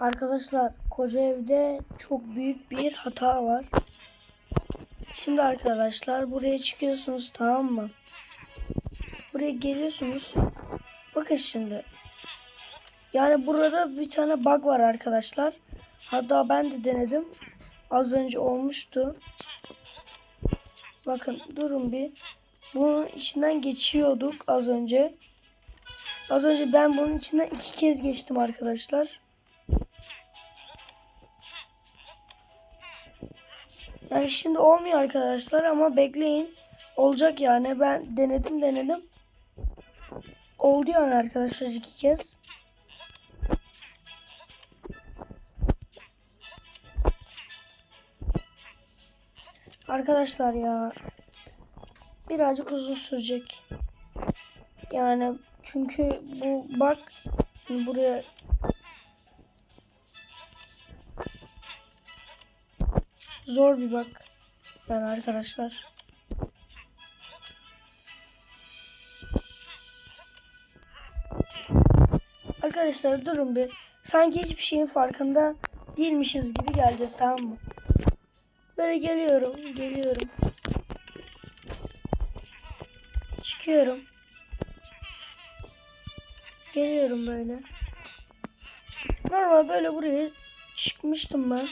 Arkadaşlar koca evde çok büyük bir hata var. Şimdi arkadaşlar buraya çıkıyorsunuz tamam mı? Buraya geliyorsunuz. Bakın şimdi. Yani burada bir tane bug var arkadaşlar. Hatta ben de denedim. Az önce olmuştu. Bakın durun bir. Bunun içinden geçiyorduk az önce. Az önce ben bunun içinden iki kez geçtim arkadaşlar. Yani şimdi olmuyor arkadaşlar ama bekleyin. Olacak yani. Ben denedim denedim. Oldu yani arkadaşlar iki kez. Arkadaşlar ya birazcık uzun sürecek. Yani çünkü bu bak buraya zor bir bak yani arkadaşlar. Arkadaşlar durun bir. Sanki hiçbir şeyin farkında değilmişiz gibi geleceğiz tamam mı? Böyle geliyorum, geliyorum. Çıkıyorum. Geliyorum böyle. Normal böyle buraya çıkmıştım ben.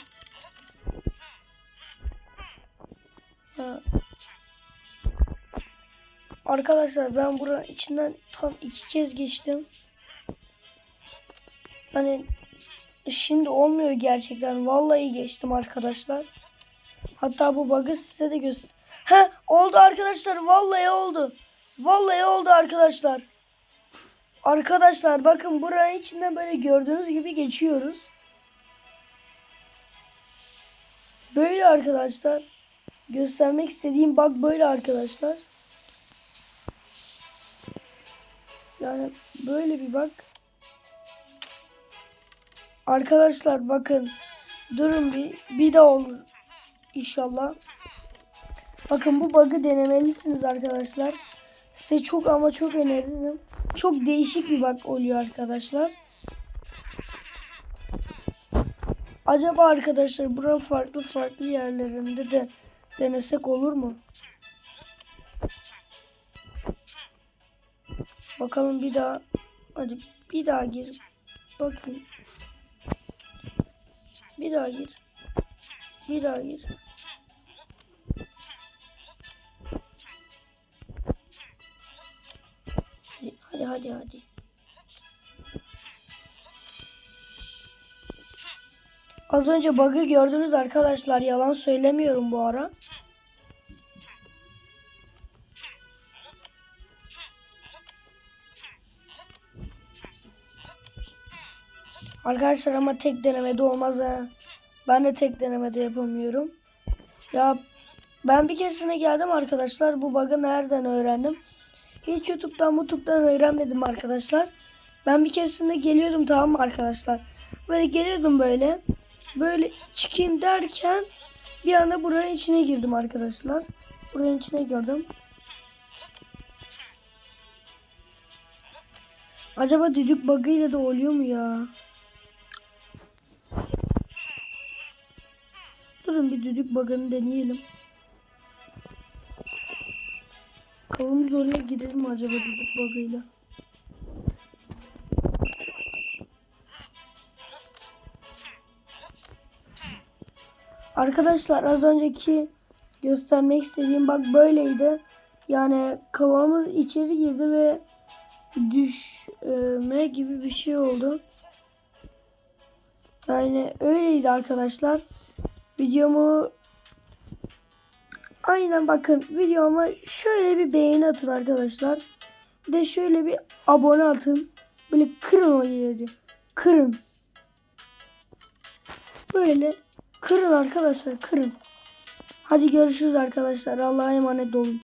Arkadaşlar ben buranın içinden tam iki kez geçtim. Hani şimdi olmuyor gerçekten. Vallahi geçtim arkadaşlar. Hatta bu bug'ı size de göster. He oldu arkadaşlar. Vallahi oldu. Vallahi oldu arkadaşlar. Arkadaşlar bakın buranın içinden böyle gördüğünüz gibi geçiyoruz. Böyle arkadaşlar. Göstermek istediğim bak böyle arkadaşlar. Yani böyle bir bak. Arkadaşlar bakın. Durun bir. Bir daha olur. İnşallah. Bakın bu bug'ı denemelisiniz arkadaşlar. Size çok ama çok öneririm. Çok değişik bir bug oluyor arkadaşlar. Acaba arkadaşlar buranın farklı farklı yerlerinde de denesek olur mu? Bakalım bir daha. Hadi bir daha gir. Bakın. Bir daha gir. Bir daha gir. Hadi hadi hadi. hadi. Az önce bug'ı gördünüz arkadaşlar. Yalan söylemiyorum bu ara. Arkadaşlar ama tek denemede olmaz ha. Ben de tek denemede yapamıyorum. Ya ben bir keresine geldim arkadaşlar. Bu bug'ı nereden öğrendim? Hiç YouTube'dan YouTube'dan öğrenmedim arkadaşlar. Ben bir keresinde geliyordum tamam mı arkadaşlar? Böyle geliyordum böyle. Böyle çıkayım derken bir anda buranın içine girdim arkadaşlar. Buranın içine girdim. Acaba düdük bug'ıyla da oluyor mu ya? Durun bir düdük bug'ını deneyelim. Kavumuz oraya girer mi acaba düdük bug'ıyla? Arkadaşlar az önceki göstermek istediğim bak böyleydi. Yani kavamız içeri girdi ve düşme gibi bir şey oldu. Yani öyleydi arkadaşlar. Videomu aynen bakın videoma şöyle bir beğeni atın arkadaşlar. Bir de şöyle bir abone atın. Böyle kırın o yeri. Kırın. Böyle kırın arkadaşlar kırın. Hadi görüşürüz arkadaşlar. Allah'a emanet olun.